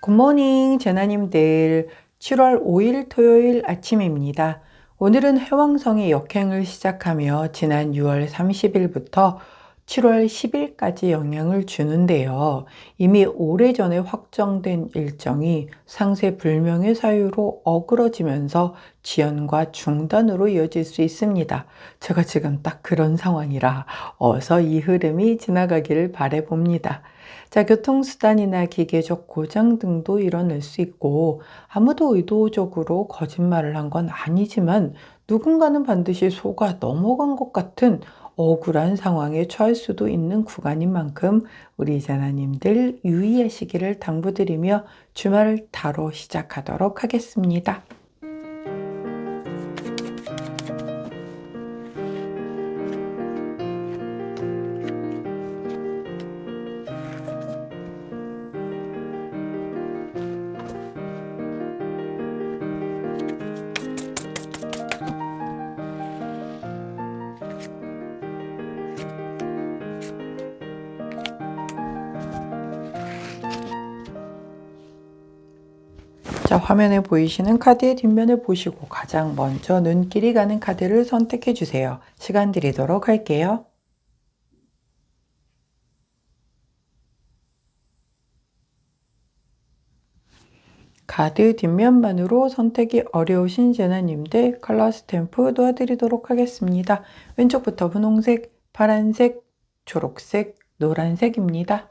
굿모닝 재나님들 7월 5일 토요일 아침입니다. 오늘은 해왕성이 역행을 시작하며 지난 6월 30일부터 7월 10일까지 영향을 주는데요. 이미 오래전에 확정된 일정이 상세 불명의 사유로 어그러지면서 지연과 중단으로 이어질 수 있습니다. 제가 지금 딱 그런 상황이라 어서 이 흐름이 지나가기를 바래봅니다. 자, 교통수단이나 기계적 고장 등도 일어날 수 있고 아무도 의도적으로 거짓말을 한 건 아니지만 누군가는 반드시 속아 넘어간 것 같은 억울한 상황에 처할 수도 있는 구간인 만큼 우리 자나님들 유의하시기를 당부드리며 주말을 타로 시작하도록 하겠습니다. 화면에 보이시는 카드의 뒷면을 보시고 가장 먼저 눈길이 가는 카드를 선택해 주세요. 시간 드리도록 할게요. 카드 뒷면만으로 선택이 어려우신 제나님들 컬러 스탬프 도와드리도록 하겠습니다. 왼쪽부터 분홍색, 파란색, 초록색, 노란색입니다.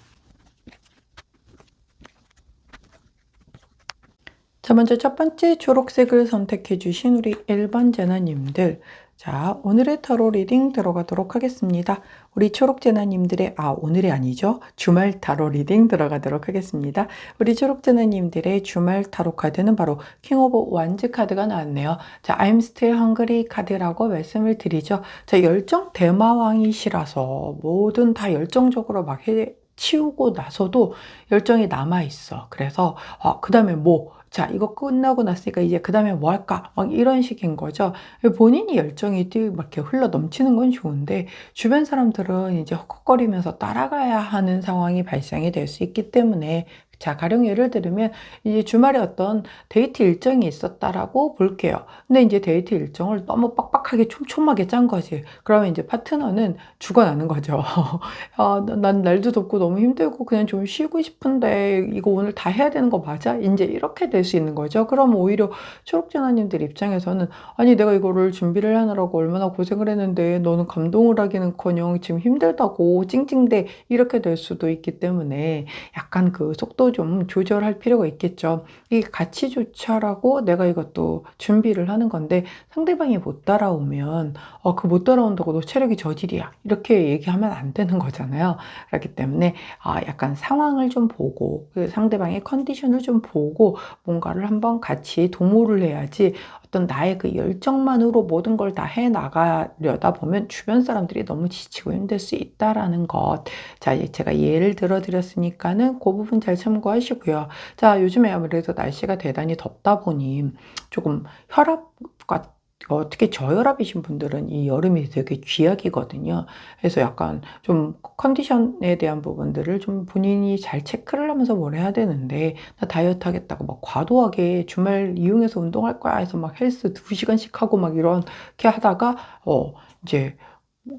자, 먼저 첫 번째 초록색을 선택해 주신 우리 1번 제나님들. 자, 오늘의 타로 리딩 들어가도록 하겠습니다. 우리 초록 제나님들의, 아, 오늘이 아니죠. 주말 타로 리딩 들어가도록 하겠습니다. 우리 초록 제나님들의 주말 타로 카드는 바로 킹 오브 완즈 카드가 나왔네요. 자, I'm still hungry 카드라고 말씀을 드리죠. 자, 열정 대마왕이시라서 뭐든 다 열정적으로 막 해, 치우고 나서도 열정이 남아 있어. 그래서 어, 그다음에 뭐 자, 이거 끝나고 났으니까 이제 그 다음에 뭐 할까? 막 이런 식인 거죠. 본인이 열정이 막 이렇게 흘러 넘치는 건 좋은데, 주변 사람들은 이제 헉헉거리면서 따라가야 하는 상황이 발생이 될 수 있기 때문에 자, 가령 예를 들면 이제 주말에 어떤 데이트 일정이 있었다라고 볼게요. 근데 이제 데이트 일정을 너무 빡빡하게 촘촘하게 짠 거지. 그러면 이제 파트너는 죽어나는 거죠. 아, 난 날도 덥고 너무 힘들고 그냥 좀 쉬고 싶은데 이거 오늘 다 해야 되는 거 맞아? 이제 이렇게 될 수 있는 거죠. 그럼 오히려 초록전화님들 입장에서는 아니 내가 이거를 준비를 하느라고 얼마나 고생을 했는데 너는 감동을 하기는커녕 지금 힘들다고 찡찡대 이렇게 될 수도 있기 때문에 약간 그 속도 좀 조절할 필요가 있겠죠. 이 같이 조차라고 내가 이것도 준비를 하는 건데 상대방이 못 따라오면 어, 그 못 따라온다고 너 체력이 저질이야. 이렇게 얘기하면 안 되는 거잖아요. 그렇기 때문에 아, 약간 상황을 좀 보고 그 상대방의 컨디션을 좀 보고 뭔가를 한번 같이 도모를 해야지 어떤 나의 그 열정만으로 모든 걸 다 해 나가려다 보면 주변 사람들이 너무 지치고 힘들 수 있다라는 것. 자, 제가 예를 들어 드렸으니까는 그 부분 잘 참고하시고요. 자, 요즘에 아무래도 날씨가 대단히 덥다 보니 조금 혈압과 어, 특히 저혈압이신 분들은 이 여름이 되게 쥐약이거든요. 그래서 약간 좀 컨디션에 대한 부분들을 좀 본인이 잘 체크를 하면서 뭘 해야 되는데, 나 다이어트 하겠다고 막 과도하게 주말 이용해서 운동할 거야 해서 막 헬스 2시간씩 하고 막 이렇게 하다가, 어, 이제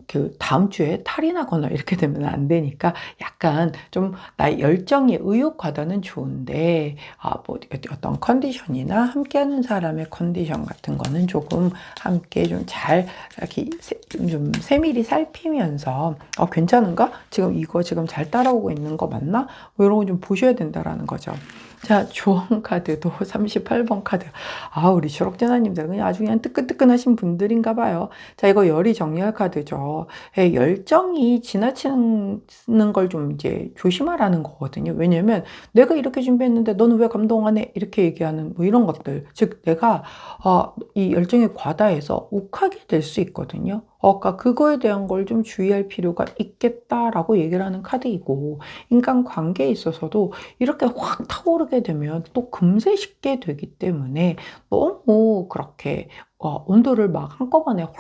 그 다음 주에 탈이 나거나 이렇게 되면 안 되니까 약간 좀 나의 열정이 의욕 과다는 좋은데 아 뭐 어떤 컨디션이나 함께하는 사람의 컨디션 같은 거는 조금 함께 좀 잘 이렇게 좀 세밀히 살피면서 어 괜찮은가 지금 이거 지금 잘 따라오고 있는 거 맞나 뭐 이런 거 좀 보셔야 된다라는 거죠. 자, 조언 카드도 38번 카드. 아, 우리 초록재나님들 그냥 아주 그냥 뜨끈뜨끈하신 분들인가 봐요. 자, 이거 열이 정리할 카드죠. 예, 열정이 지나치는 걸 좀 이제 조심하라는 거거든요. 왜냐면 내가 이렇게 준비했는데 너는 왜 감동 안 해? 이렇게 얘기하는 뭐 이런 것들. 즉 내가 어, 이 열정이 과다해서 욱하게 될 수 있거든요. 어, 그러니까 그거에 대한 걸 좀 주의할 필요가 있겠다라고 얘기를 하는 카드이고 인간 관계에 있어서도 이렇게 확 타오르게 되면 또 금세 식게 되기 때문에 너무 그렇게 어, 온도를 막 한꺼번에 확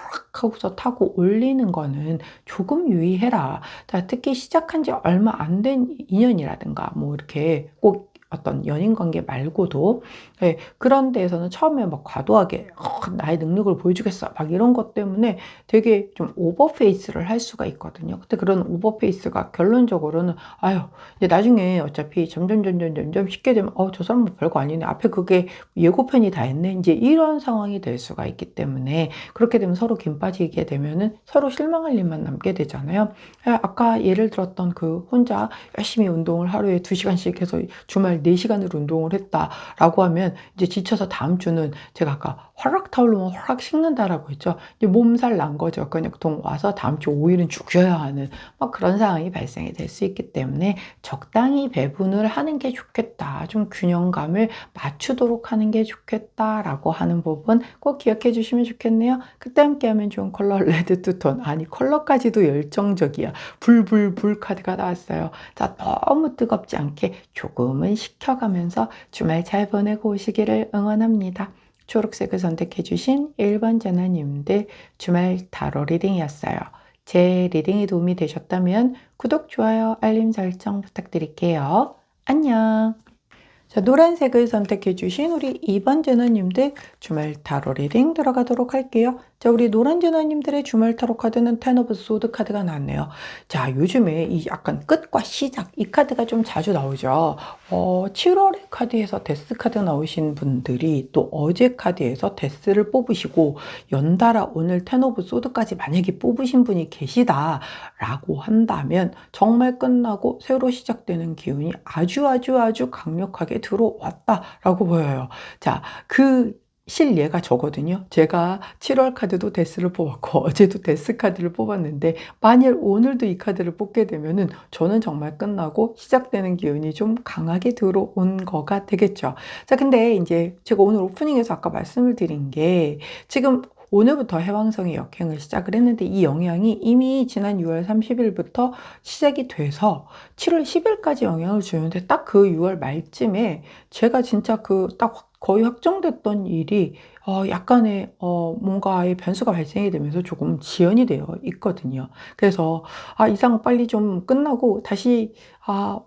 하고서 타고 올리는 거는 조금 유의해라. 자, 특히 시작한 지 얼마 안 된 인연이라든가 뭐 이렇게 꼭 어떤 연인 관계 말고도 예, 그런 데에서는 처음에 막 과도하게 어, 나의 능력을 보여주겠어 막 이런 것 때문에 되게 좀 오버페이스를 할 수가 있거든요. 근데 그런 오버페이스가 결론적으로는 아유 이제 나중에 어차피 점점 점점 점점 쉽게 되면 어 저 사람은 별거 아니네 앞에 그게 예고편이 다 했네 이제 이런 상황이 될 수가 있기 때문에 그렇게 되면 서로 김 빠지게 되면은 서로 실망할 일만 남게 되잖아요. 예, 아까 예를 들었던 그 혼자 열심히 운동을 하루에 두 시간씩 해서 주말 4시간을 운동을 했다라고 하면 이제 지쳐서 다음 주는 제가 아까 화락 타올르면 화락 식는다라고 했죠. 이제 몸살 난 거죠. 근육통 와서 다음 주 5일은 죽여야 하는 막 그런 상황이 발생이 될 수 있기 때문에 적당히 배분을 하는 게 좋겠다. 좀 균형감을 맞추도록 하는 게 좋겠다라고 하는 부분 꼭 기억해 주시면 좋겠네요. 그때 함께 하면 좋은 컬러 레드 투톤. 아니 컬러까지도 열정적이야. 불불불 카드가 나왔어요. 자, 너무 뜨겁지 않게 조금은 식 혀가면서 주말 잘 보내고 오시기를 응원합니다. 초록색을 선택해 주신 1번 전화님들 주말 타로 리딩이었어요. 제 리딩이 도움이 되셨다면 구독, 좋아요, 알림 설정 부탁드릴게요. 안녕. 자, 노란색을 선택해 주신 우리 2번 전화님들 주말 타로 리딩 들어가도록 할게요. 자, 우리 노란 전화님들의 주말 타로 카드는 텐 오브 소드 카드가 나왔네요. 자, 요즘에 이 약간 끝과 시작 이 카드가 좀 자주 나오죠. 어, 7월의 카드에서 데스 카드 나오신 분들이 또 어제 카드에서 데스를 뽑으시고 연달아 오늘 텐 오브 소드까지 만약에 뽑으신 분이 계시다라고 한다면 정말 끝나고 새로 시작되는 기운이 아주 아주 아주 강력하게 들어왔다라고 보여요. 자, 그 실예가 저거든요. 제가 7월 카드도 데스를 뽑았고 어제도 데스 카드를 뽑았는데 만일 오늘도 이 카드를 뽑게 되면은 저는 정말 끝나고 시작되는 기운이 좀 강하게 들어온 거가 되겠죠. 자, 근데 이제 제가 오늘 오프닝에서 아까 말씀을 드린 게 지금 오늘부터 해왕성이 역행을 시작을 했는데 이 영향이 이미 지난 6월 30일부터 시작이 돼서 7월 10일까지 영향을 주는데 딱 그 6월 말쯤에 제가 진짜 그 딱 거의 확정됐던 일이 어 약간의 어 뭔가의 변수가 발생이 되면서 조금 지연이 되어 있거든요. 그래서 아 이 상황 빨리 좀 끝나고 다시 아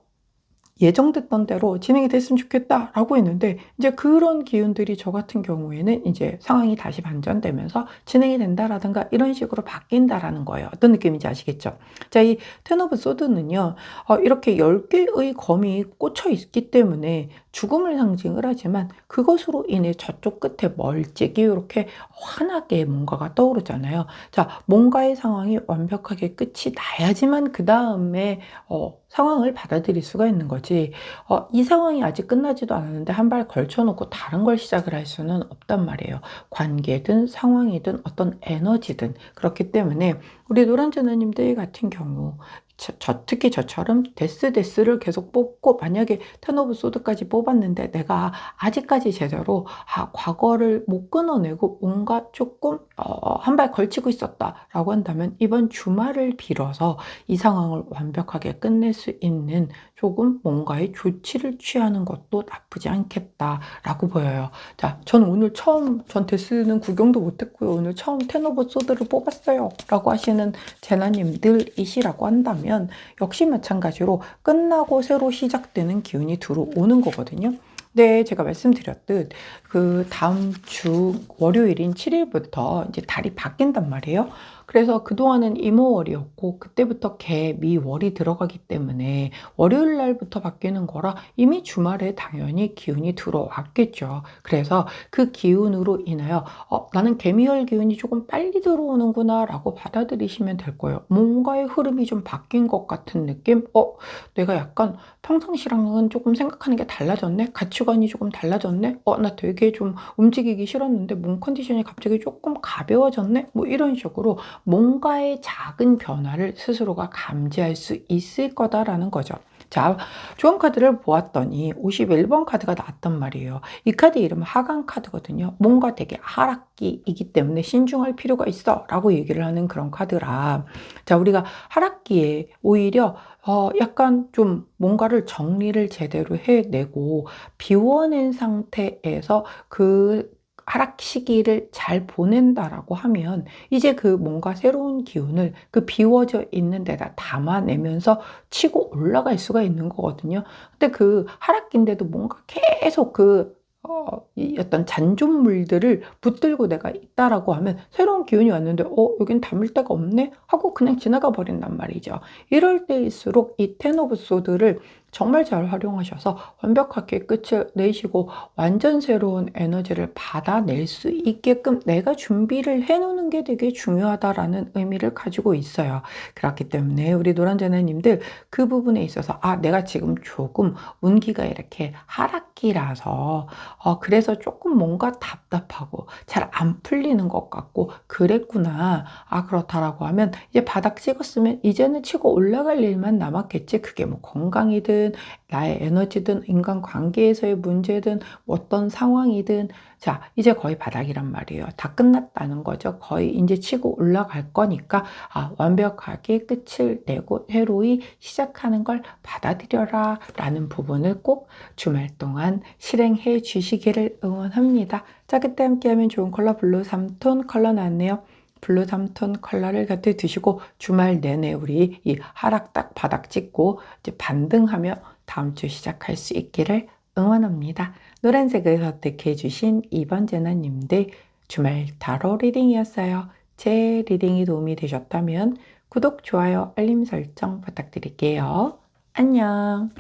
예정됐던 대로 진행이 됐으면 좋겠다라고 했는데 이제 그런 기운들이 저 같은 경우에는 이제 상황이 다시 반전되면서 진행이 된다라든가 이런 식으로 바뀐다라는 거예요. 어떤 느낌인지 아시겠죠? 자, 이텐 오브 소드는요. 어, 이렇게 10개의 검이 꽂혀 있기 때문에 죽음을 상징을 하지만 그것으로 인해 저쪽 끝에 멀찍이 이렇게 환하게 뭔가가 떠오르잖아요. 자, 뭔가의 상황이 완벽하게 끝이 나야지만 그 다음에 어, 상황을 받아들일 수가 있는 거지. 어, 이 상황이 아직 끝나지도 않았는데 한 발 걸쳐놓고 다른 걸 시작을 할 수는 없단 말이에요. 관계든 상황이든 어떤 에너지든 그렇기 때문에 우리 노란전화님들 같은 경우 저, 저, 특히 저처럼 데스 데스를 계속 뽑고 만약에 텐 오브 소드까지 뽑았는데 내가 아직까지 제대로 아, 과거를 못 끊어내고 뭔가 조금 어, 한 발 걸치고 있었다라고 한다면 이번 주말을 빌어서 이 상황을 완벽하게 끝낼 수 있는 조금 뭔가의 조치를 취하는 것도 나쁘지 않겠다라고 보여요. 자, 저는 오늘 처음 전 데스는 구경도 못했고요. 오늘 처음 텐 오브 소드를 뽑았어요. 라고 하시는 제나님들이시라고 한다면 역시 마찬가지로 끝나고 새로 시작되는 기운이 들어오는 거거든요. 네, 제가 말씀드렸듯 그 다음 주 월요일인 7일부터 이제 달이 바뀐단 말이에요. 그래서 그동안은 이모월이었고 그때부터 개미월이 들어가기 때문에 월요일 날부터 바뀌는 거라 이미 주말에 당연히 기운이 들어왔겠죠. 그래서 그 기운으로 인하여 어, 나는 개미월 기운이 조금 빨리 들어오는구나 라고 받아들이시면 될 거예요. 뭔가의 흐름이 좀 바뀐 것 같은 느낌? 어, 내가 약간 평상시랑은 조금 생각하는 게 달라졌네? 가치관이 조금 달라졌네? 어, 나 되게 좀 움직이기 싫었는데 몸 컨디션이 갑자기 조금 가벼워졌네? 뭐 이런 식으로 뭔가의 작은 변화를 스스로가 감지할 수 있을 거다라는 거죠. 자, 좋은 카드를 보았더니 51번 카드가 나왔단 말이에요. 이 카드 이름은 하강 카드거든요. 뭔가 되게 하락기이기 때문에 신중할 필요가 있어 라고 얘기를 하는 그런 카드라. 자, 우리가 하락기에 오히려 어, 약간 좀 뭔가를 정리를 제대로 해내고 비워낸 상태에서 그 하락 시기를 잘 보낸다라고 하면 이제 그 뭔가 새로운 기운을 그 비워져 있는 데다 담아내면서 치고 올라갈 수가 있는 거거든요. 근데 그 하락기인데도 뭔가 계속 그 어, 이 어떤 잔존물들을 붙들고 내가 있다라고 하면 새로운 기운이 왔는데 어 여긴 담을 데가 없네 하고 그냥 지나가 버린단 말이죠. 이럴 때일수록 이텐 오브 소드를 정말 잘 활용하셔서 완벽하게 끝을 내시고 완전 새로운 에너지를 받아낼 수 있게끔 내가 준비를 해놓는 게 되게 중요하다라는 의미를 가지고 있어요. 그렇기 때문에 우리 노란자네님들 그 부분에 있어서 아 내가 지금 조금 운기가 이렇게 하락기라서 어, 그래서 조금 뭔가 답답하고 잘 안 풀리는 것 같고 그랬구나 아 그렇다라고 하면 이제 바닥 찍었으면 이제는 치고 올라갈 일만 남았겠지 그게 뭐 건강이든 문제든 나의 에너지든 인간 관계에서의 문제든 어떤 상황이든 자 이제 거의 바닥이란 말이에요. 다 끝났다는 거죠. 거의 이제 치고 올라갈 거니까 아 완벽하게 끝을 내고 새로이 시작하는 걸 받아들여라 라는 부분을 꼭 주말 동안 실행해 주시기를 응원합니다. 자 그때 함께하면 좋은 컬러 블루 3톤 컬러 나왔네요. 블루 3톤 컬러를 곁에 두시고 주말 내내 우리 이 하락 딱 바닥 찍고 이제 반등하며 다음 주 시작할 수 있기를 응원합니다. 노란색을 선택해 주신 2번 제나님들 주말 타로 리딩이었어요. 제 리딩이 도움이 되셨다면 구독, 좋아요, 알림 설정 부탁드릴게요. 안녕.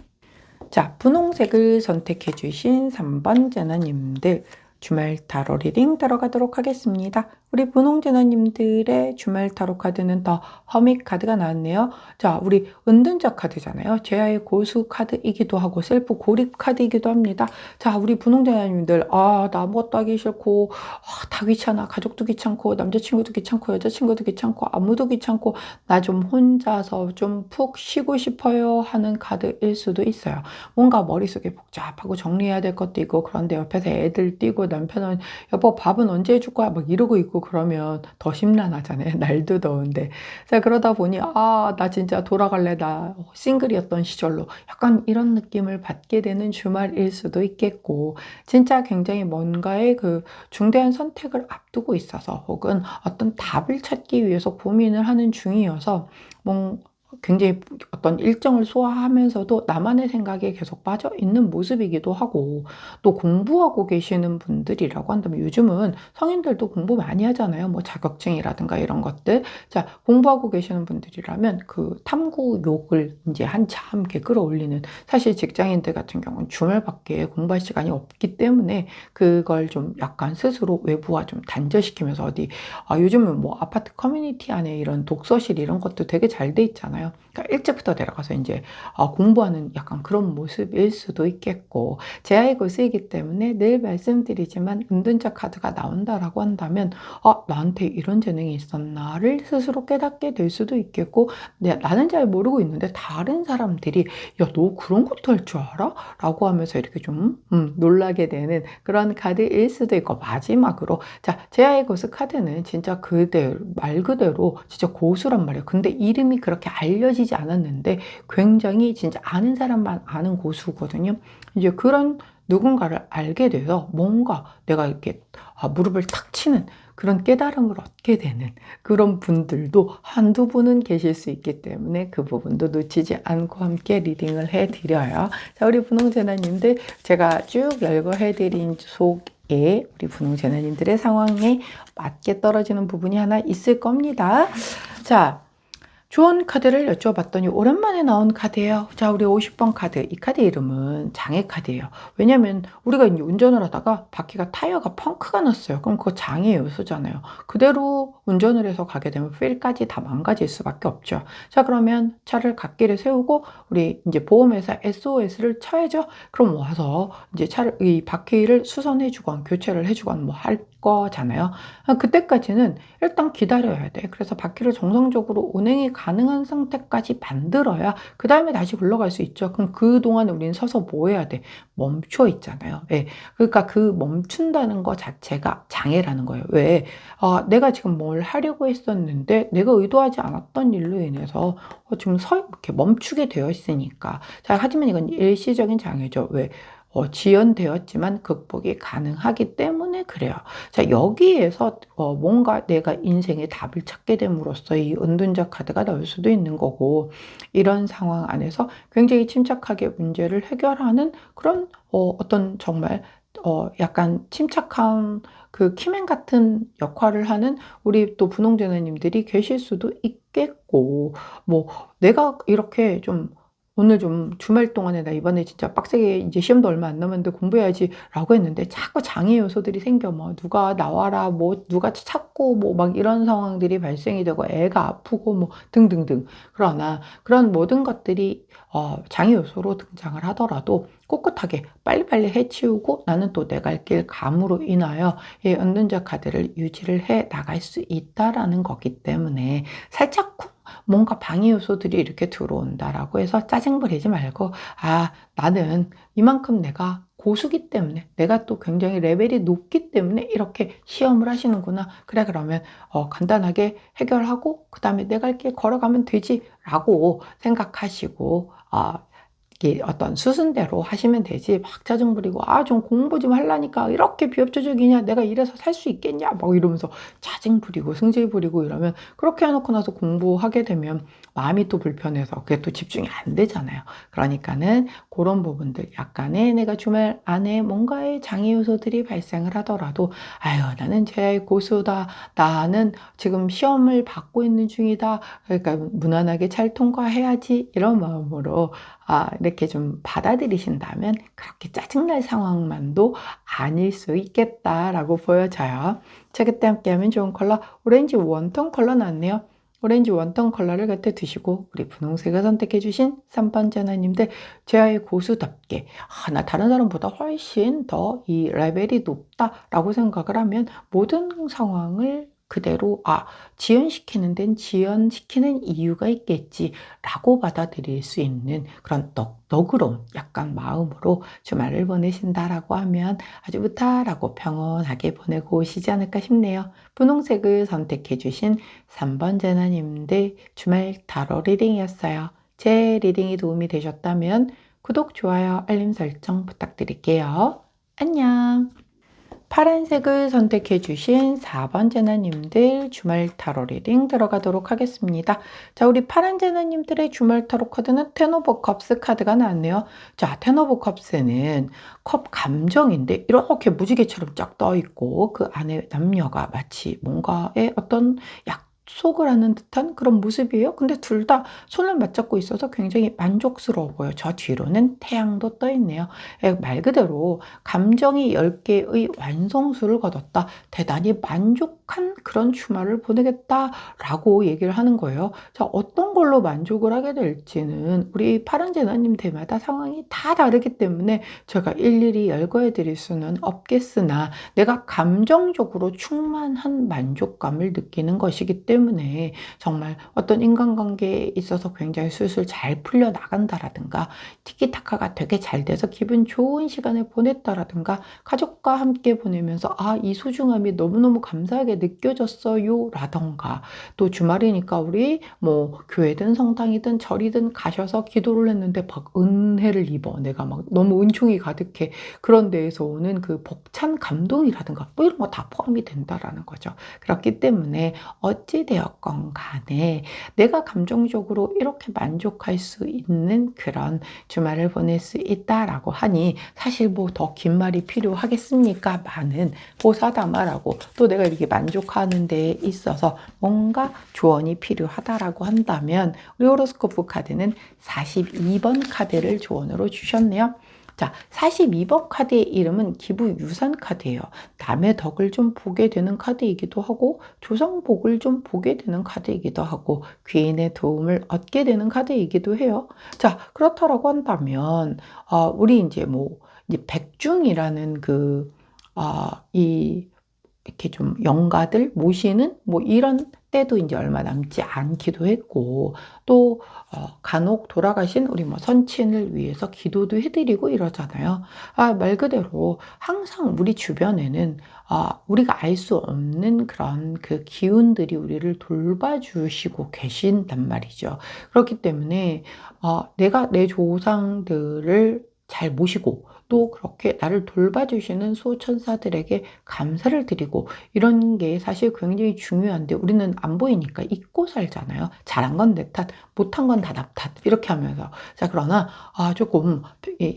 자, 분홍색을 선택해 주신 3번 제나님들 주말 타로 리딩 들어가도록 하겠습니다. 우리 분홍제너님들의 주말 타로 카드는 더 허밋 카드가 나왔네요. 자, 우리 은둔자 카드잖아요. 제아의 고수 카드이기도 하고 셀프 고립 카드이기도 합니다. 자, 우리 분홍제너님들 아, 나 아무것도 하기 싫고 아, 다 귀찮아. 가족도 귀찮고 남자친구도 귀찮고 여자친구도 귀찮고 아무도 귀찮고 나 좀 혼자서 좀 푹 쉬고 싶어요 하는 카드일 수도 있어요. 뭔가 머릿속에 복잡하고 정리해야 될 것도 있고 그런데 옆에서 애들 뛰고 남편은 여보 밥은 언제 해줄 거야 막 이러고 있고 그러면 더 심란하잖아요. 날도 더운데. 자, 그러다 보니, 아, 나 진짜 돌아갈래. 나 싱글이었던 시절로. 약간 이런 느낌을 받게 되는 주말일 수도 있겠고, 진짜 굉장히 뭔가의 그 중대한 선택을 앞두고 있어서, 혹은 어떤 답을 찾기 위해서 고민을 하는 중이어서, 뭐, 굉장히 어떤 일정을 소화하면서도 나만의 생각에 계속 빠져 있는 모습이기도 하고 또 공부하고 계시는 분들이라고 한다면 요즘은 성인들도 공부 많이 하잖아요. 뭐 자격증이라든가 이런 것들. 자, 공부하고 계시는 분들이라면 그 탐구욕을 이제 한참 이렇게 끌어올리는 사실 직장인들 같은 경우는 주말밖에 공부할 시간이 없기 때문에 그걸 좀 약간 스스로 외부와 좀 단절시키면서 어디 아, 요즘은 뭐 아파트 커뮤니티 안에 이런 독서실 이런 것도 되게 잘 돼 있잖아요. 있잖아요. 그러니까 일찍부터 내려가서 이제 어, 공부하는 약간 그런 모습일 수도 있겠고 제아의 고수이기 때문에 늘 말씀드리지만 은둔자 카드가 나온다라고 한다면 아 나한테 이런 재능이 있었나를 스스로 깨닫게 될 수도 있겠고 네, 나는 잘 모르고 있는데 다른 사람들이 야 너 그런 것도 할 줄 알아? 라고 하면서 이렇게 좀 음, 놀라게 되는 그런 카드일 수도 있고 마지막으로 자 제아의 고수 카드는 진짜 그대로 말 그대로 진짜 고수란 말이에요. 근데 이름이 그렇게 알 알려지 지 않았는데 굉장히 진짜 아는 사람만 아는 고수거든요. 이제 그런 누군가를 알게 돼서 뭔가 내가 이렇게 아, 무릎을 탁 치는 그런 깨달음을 얻게 되는 그런 분들도 한두 분은 계실 수 있기 때문에 그 부분도 놓치지 않고 함께 리딩을 해드려요. 자, 우리 분홍제나님들 제가 쭉 열거 해드린 속에 우리 분홍제나님들의 상황에 맞게 떨어지는 부분이 하나 있을 겁니다. 자, 좋은 카드를 여쭤봤더니 오랜만에 나온 카드예요. 자, 우리 50번 카드. 이 카드 이름은 장애 카드예요. 왜냐면 우리가 이제 운전을 하다가 바퀴가 타이어가 펑크가 났어요. 그럼 그거 장애 요소잖아요. 그대로 운전을 해서 가게 되면 휠까지 다 망가질 수밖에 없죠. 자, 그러면 차를 갓길에 세우고 우리 이제 보험회사 SOS를 쳐야죠. 그럼 와서 이제 차를 이 바퀴를 수선해 주건 교체를 해 주건 뭐 할 거잖아요. 아, 그때까지는 일단 기다려야 돼. 그래서 바퀴를 정상적으로 운행이 가능한 상태까지 만들어야 그 다음에 다시 굴러갈 수 있죠. 그럼 그동안 우리는 서서 뭐 해야 돼? 멈춰 있잖아요. 예. 그러니까 그 멈춘다는 거 자체가 장애라는 거예요. 왜? 어, 내가 지금 뭘 하려고 했었는데 내가 의도하지 않았던 일로 인해서 어, 지금 서 이렇게 멈추게 되어 있으니까. 자, 하지만 이건 일시적인 장애죠. 왜? 어, 지연되었지만 극복이 가능하기 때문에 그래요. 자, 여기에서 어, 뭔가 내가 인생의 답을 찾게 됨으로써 이 은둔자 카드가 나올 수도 있는 거고, 이런 상황 안에서 굉장히 침착하게 문제를 해결하는 그런 어, 어떤 정말 어, 약간 침착한 그 키맨 같은 역할을 하는 우리 또 분홍제나님들이 계실 수도 있겠고, 뭐, 내가 이렇게 좀 오늘 좀 주말 동안에 나 이번에 진짜 빡세게 이제 시험도 얼마 안 남았는데 공부해야지 라고 했는데 자꾸 장애 요소들이 생겨. 뭐 누가 나와라 뭐 누가 찾고 뭐 막 이런 상황들이 발생이 되고 애가 아프고 뭐 등등등. 그러나 그런 모든 것들이 어 장애 요소로 등장을 하더라도 꿋꿋하게 빨리빨리 해치우고 나는 또내갈길 감으로 인하여 이 은둔자 카드를 유지를 해 나갈 수 있다라는 거기 때문에 살짝 쿵 뭔가 방해 요소들이 이렇게 들어온다라고 해서 짜증 부리지 말고 아 나는 이만큼 내가 고수기 때문에 내가 또 굉장히 레벨이 높기 때문에 이렇게 시험을 하시는구나. 그래 그러면 어, 간단하게 해결하고 그 다음에 내가 이렇게 걸어가면 되지라고 생각하시고 어, 어떤 수순대로 하시면 되지. 막 짜증 부리고 아 좀 공부 좀 하려니까 이렇게 비협조적이냐? 내가 이래서 살 수 있겠냐? 막 이러면서 짜증 부리고 승질 부리고 이러면 그렇게 해놓고 나서 공부하게 되면 마음이 또 불편해서 그게 또 집중이 안 되잖아요. 그러니까는 그런 부분들 약간의 내가 주말 안에 뭔가의 장애 요소들이 발생을 하더라도 아유 나는 제 고수다. 나는 지금 시험을 받고 있는 중이다. 그러니까 무난하게 잘 통과해야지. 이런 마음으로 아, 이렇게 좀 받아들이신다면 그렇게 짜증날 상황만도 아닐 수 있겠다라고 보여져요. 자, 그때 함께하면 좋은 컬러 오렌지 원톤 컬러 나왔네요. 오렌지 원톤 컬러를 갖다 드시고 우리 분홍색을 선택해 주신 3번 전화님들 제아의 고수답게 아, 나 다른 사람보다 훨씬 더 이 레벨이 높다라고 생각을 하면 모든 상황을 그대로 아 지연시키는 데는 지연시키는 이유가 있겠지라고 받아들일 수 있는 그런 넉, 너그러운 약간 마음으로 주말을 보내신다라고 하면 아주 무탈하고 평온하게 보내고 오시지 않을까 싶네요. 분홍색을 선택해 주신 3번 제나님들 주말 타로 리딩이었어요. 제 리딩이 도움이 되셨다면 구독, 좋아요, 알림 설정 부탁드릴게요. 안녕! 파란색을 선택해 주신 4번 제나님들 주말 타로 리딩 들어가도록 하겠습니다. 자, 우리 파란 제나님들의 주말 타로 카드는 텐 오브 컵스 카드가 나왔네요. 자, 텐 오브 컵스는 컵 감정인데 이렇게 무지개처럼 쫙 떠 있고 그 안에 남녀가 마치 뭔가의 어떤 약 속을 하는 듯한 그런 모습이에요. 근데 둘 다 손을 맞잡고 있어서 굉장히 만족스러워 보여요. 저 뒤로는 태양도 떠 있네요. 예, 말 그대로 감정이 10개의 완성수를 거뒀다. 대단히 만족한 그런 주말을 보내겠다라고 얘기를 하는 거예요. 자, 어떤 걸로 만족을 하게 될지는 우리 파란제나님 때마다 상황이 다 다르기 때문에 제가 일일이 열거해 드릴 수는 없겠으나 내가 감정적으로 충만한 만족감을 느끼는 것이기 때문에 때문에 정말 어떤 인간관계에 있어서 굉장히 술술 잘 풀려 나간다라든가 티키타카가 되게 잘 돼서 기분 좋은 시간을 보냈다라든가 가족과 함께 보내면서 아 이 소중함이 너무너무 감사하게 느껴졌어요 라던가 또 주말이니까 우리 뭐 교회든 성당이든 절이든 가셔서 기도를 했는데 막 은혜를 입어. 내가 막 너무 은총이 가득해. 그런 데에서 오는 그 벅찬 감동이라든가 뭐 이런 거 다 포함이 된다라는 거죠. 그렇기 때문에 어찌 되었건 간에 내가 감정적으로 이렇게 만족할 수 있는 그런 주말을 보낼 수 있다라고 하니 사실 뭐 더 긴 말이 필요하겠습니까? 많은 보사다마라고 또 내가 이렇게 만족하는 데 있어서 뭔가 조언이 필요하다라고 한다면 우리 호로스코프 카드는 42번 카드를 조언으로 주셨네요. 자, 42번 카드의 이름은 기부 유산 카드예요. 남의 덕을 좀 보게 되는 카드이기도 하고 조상복을 좀 보게 되는 카드이기도 하고 귀인의 도움을 얻게 되는 카드이기도 해요. 자, 그렇다라고 한다면 어, 우리 이제 뭐 이제 백중이라는 그 아, 이 이렇게 좀 영가들 모시는 뭐 이런 때도 이제 얼마 남지 않기도 했고 또 어, 간혹 돌아가신 우리 뭐 선친을 위해서 기도도 해드리고 이러잖아요. 아, 말 그대로 항상 우리 주변에는 아, 우리가 알 수 없는 그런 그 기운들이 우리를 돌봐주시고 계신단 말이죠. 그렇기 때문에 어, 내가 내 조상들을 잘 모시고 또 그렇게 나를 돌봐주시는 수호천사들에게 감사를 드리고 이런 게 사실 굉장히 중요한데 우리는 안 보이니까 잊고 살잖아요. 잘한 건 내 탓, 못한 건다나 탓. 이렇게 하면서. 자, 그러나, 아, 조금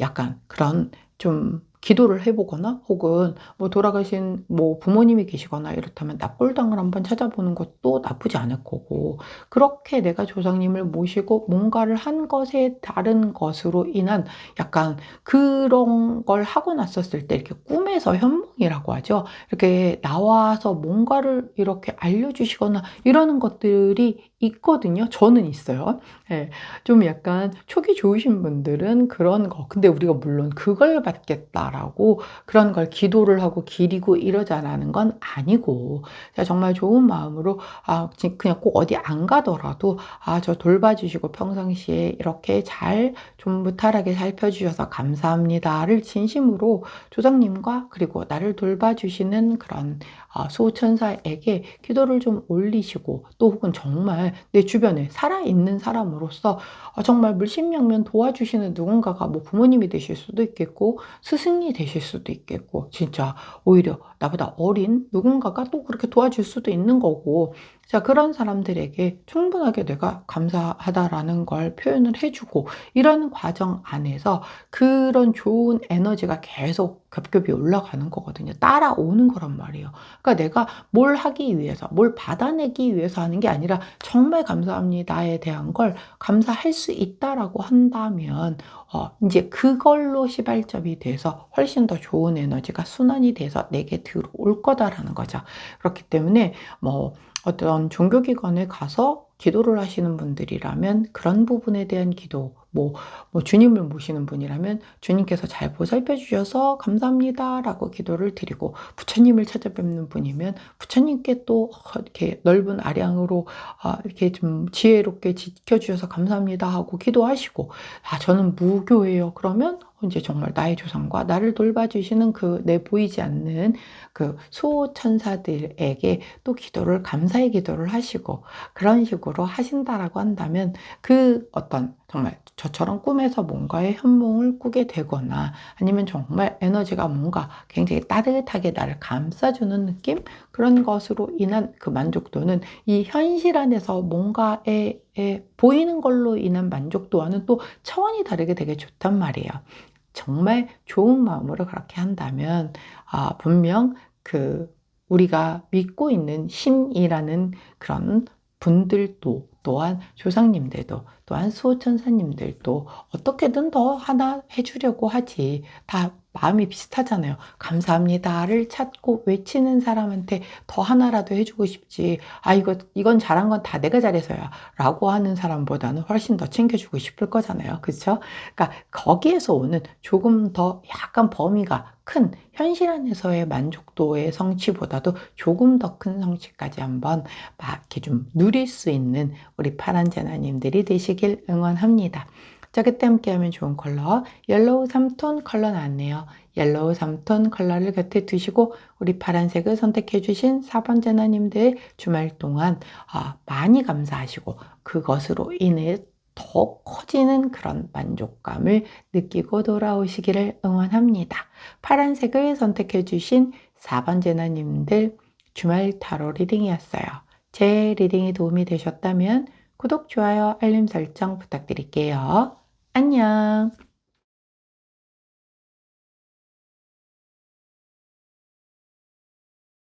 약간 그런 좀 기도를 해보거나 혹은 뭐 돌아가신 뭐 부모님이 계시거나 이렇다면 납골당을 한번 찾아보는 것도 나쁘지 않을 거고 그렇게 내가 조상님을 모시고 뭔가를 한 것에 다른 것으로 인한 약간 그런 걸 하고 났었을 때 이렇게 꿈에서 현몽이라고 하죠. 이렇게 나와서 뭔가를 이렇게 알려주시거나 이러는 것들이 있거든요. 저는 있어요. 예, 좀 약간 촉이 좋으신 분들은 그런 거. 근데 우리가 물론 그걸 받겠다라 고 그런 걸 기도를 하고 기리고 이러자라는 건 아니고, 정말 좋은 마음으로, 아, 그냥 꼭 어디 안 가더라도, 아, 저 돌봐주시고 평상시에 이렇게 잘 좀 무탈하게 살펴주셔서 감사합니다를 진심으로 조상님과 그리고 나를 돌봐주시는 그런 아, 수호천사에게 기도를 좀 올리시고 또 혹은 정말 내 주변에 살아있는 사람으로서 어, 정말 물심양면 도와주시는 누군가가 뭐 부모님이 되실 수도 있겠고 스승 이 되실 수도 있겠고 진짜 오히려 나보다 어린 누군가가 또 그렇게 도와줄 수도 있는 거고 자, 그런 사람들에게 충분하게 내가 감사하다라는 걸 표현을 해주고, 이런 과정 안에서 그런 좋은 에너지가 계속 겹겹이 올라가는 거거든요. 따라오는 거란 말이에요. 그러니까 내가 뭘 하기 위해서, 뭘 받아내기 위해서 하는 게 아니라 정말 감사합니다에 대한 걸 감사할 수 있다라고 한다면, 어, 이제 그걸로 시발점이 돼서 훨씬 더 좋은 에너지가 순환이 돼서 내게 들어올 거다라는 거죠. 그렇기 때문에 뭐, 어떤 종교기관에 가서 기도를 하시는 분들이라면 그런 부분에 대한 기도, 뭐, 뭐 주님을 모시는 분이라면 주님께서 잘 보살펴 주셔서 감사합니다라고 기도를 드리고 부처님을 찾아뵙는 분이면 부처님께 또 이렇게 넓은 아량으로 아, 이렇게 좀 지혜롭게 지켜 주셔서 감사합니다 하고 기도하시고 아 저는 무교예요. 그러면 이제 정말 나의 조상과 나를 돌봐주시는 그 내 보이지 않는 그 수호천사들에게 또 기도를 감사의 기도를 하시고 그런 식으로 하신다라고 한다면 그 어떤 정말 저처럼 꿈에서 뭔가의 현몽을 꾸게 되거나 아니면 정말 에너지가 뭔가 굉장히 따뜻하게 나를 감싸주는 느낌? 그런 것으로 인한 그 만족도는 이 현실 안에서 뭔가에 보이는 걸로 인한 만족도와는 또 차원이 다르게 되게 좋단 말이에요. 정말 좋은 마음으로 그렇게 한다면 아, 분명 그 우리가 믿고 있는 신이라는 그런 분들도 또한 조상님들도 또한 수호천사님들도 어떻게든 더 하나 해주려고 하지. 다 마음이 비슷하잖아요. 감사합니다를 찾고 외치는 사람한테 더 하나라도 해주고 싶지. 아, 이거, 이건 잘한 건 다 내가 잘해서야. 라고 하는 사람보다는 훨씬 더 챙겨주고 싶을 거잖아요. 그쵸? 그러니까 거기에서 오는 조금 더 약간 범위가 큰 현실 안에서의 만족도의 성취보다도 조금 더 큰 성취까지 한번 막 이렇게 좀 누릴 수 있는 우리 파란 제나님들이 되시길 응원합니다. 자, 그때 함께 하면 좋은 컬러. 옐로우 3톤 컬러 나왔네요. 옐로우 3톤 컬러를 곁에 두시고 우리 파란색을 선택해 주신 4번 제나님들 주말 동안 아, 많이 감사하시고 그것으로 인해 더 커지는 그런 만족감을 느끼고 돌아오시기를 응원합니다. 파란색을 선택해 주신 4번 제나님들 주말 타로 리딩이었어요. 제 리딩이 도움이 되셨다면 구독, 좋아요, 알림 설정 부탁드릴게요. 안녕.